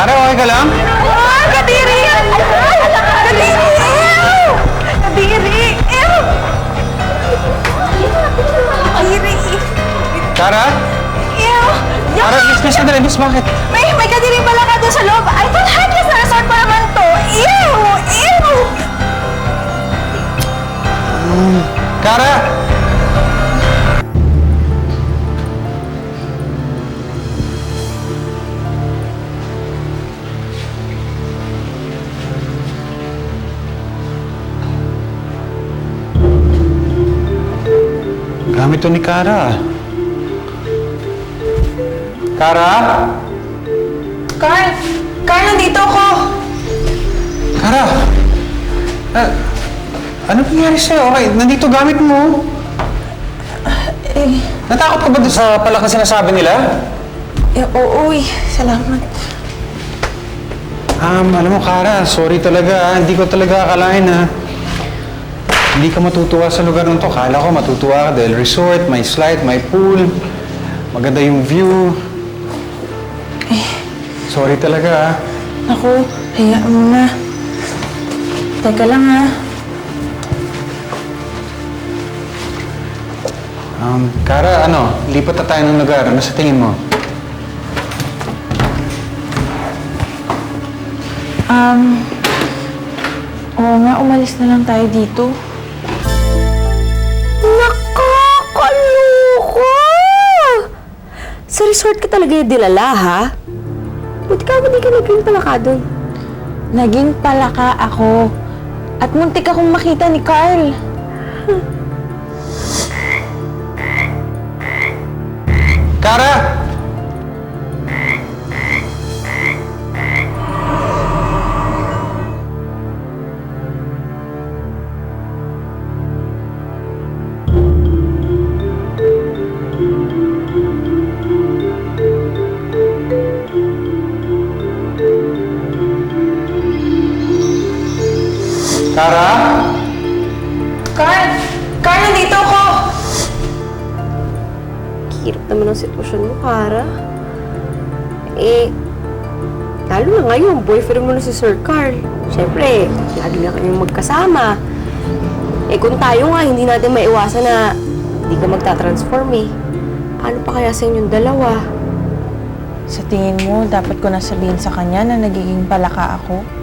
Pare, okay ka lang? Ah, kadiri! Kadiri! Ew! Kadiri! Ew! Kadiri! Tara? Ew! Tara, miss, miss, sandali, miss, bakit? May, may kadiri pala ka doon sa loob. I thought hackers na resort pa naman to. Ew! Ew! Kara? Gamit to ni Kara. Kara? Carl! Carl, nandito ako! Kara! Ah, ano nangyari sa'yo? Okay, nandito gamit mo. Eh, Natakot ka ba doon sa palakas sinasabi nila? eh oo eh. Salamat. Um, alam mo, Kara, sorry talaga. ah. Hindi ko talaga akalain na hindi ka matutuwa sa lugar nito. Kala ko matutuwa ka dahil resort, may slide, may pool, maganda yung view. Sorry talaga, ah. Ako, hayaan mo na. Teka lang ha. Um, Kara, ano, lipat na tayo ng lugar. Ano sa tingin mo? Um, oo nga, umalis na lang tayo dito. Resort ka talaga yung dilala, ha? Buti ka hindi ka naging palaka doon. Naging palaka ako. At muntik akong makita ni Carl. Kara! Kara? Carl! Carl, nandito ako! Hirap naman ang sitwasyon mo, Kara. Eh, lalo na ngayon, boyfriend mo na si Sir Carl. Siyempre, lagi na kayong magkasama. Eh kung tayo nga, hindi natin maiwasan na hindi ka magta-transform eh. Paano pa kaya sa inyong dalawa? Sa tingin mo, dapat ko na sabihin sa kanya na nagiging palaka ako?